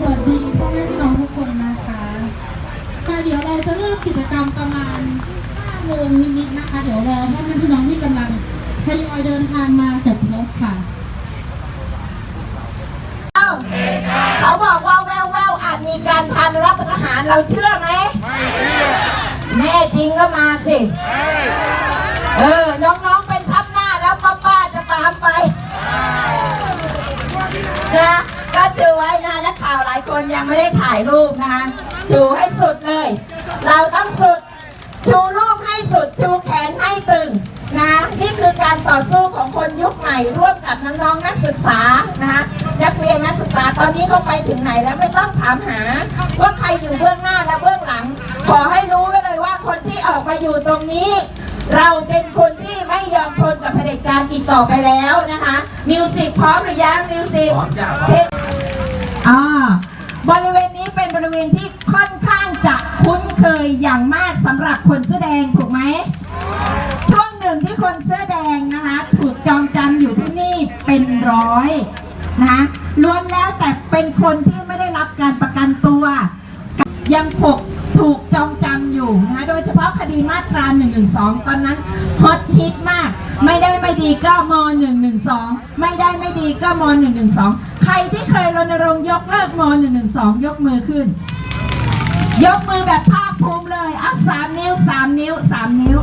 สวัสดีพ่อแม่พี่น้องทุกคนนะคะค่ะเดี๋ยวเราจะเริ่มกิจกรรมประมาณ5โมงนิดๆนะคะ เดี๋ยวรอพ่อแม่พี่น้องที่กำลังทยอยเดินทางมาสบทบค่ะเขาบอกว่าแววแวอาจมีการทานรัฐประหารเราเชื่อไหมไม่เชื่อแม่จริงก็มาสิ เออ นยังไม่ได้ถ่ายรูปนะคะจูให้สุดเลย เราต้องสุด ชูรูปให้สุด ชูแขนให้ตึงนะนี่คือการต่อสู้ของคนยุคใหม่ร่วมกับน้องๆนักศึกษานะคะนักเรียนนักศึกษาตอนนี้เขาไปถึงไหนแล้วไม่ต้องถามหา ว่าใครอยู่เบื้องหน้าและเบื้องหลัง ขอให้รู้ไว้เลยว่าคนที่ออกมาอยู่ตรงนี้ เราเป็นคนที่ไม่ยอมทนกับเผด็จการอีกต่อไปแล้วนะคะมิวสิกพร้อมหรือยังมิวสิก เคยอย่างมากสำหรับคนเสื้อแดงถูกไหมช่วงหนึ่งที่คนเสื้อแดงนะคะถูกจองจำอยู่ที่นี่เป็นร้อยนะคะล้วนแล้วแต่เป็นคนที่ไม่ได้รับการประกันตัว ยังคกถูกจองจำอยู่นะคะโดยเฉพาะคดีมาตรา 112 ตอนนั้นฮอตฮิตมาก ไม่ได้ไม่ดีก็ม 112 ไม่ได้ไม่ดีก็ม 112 ใครที่เคยรณรงค์ยกเลิกม 112 ยกมือขึ้น ยกมือแบบภาคภูมิเลยอะสามนิ้วสามนิ้วสามนิ้ว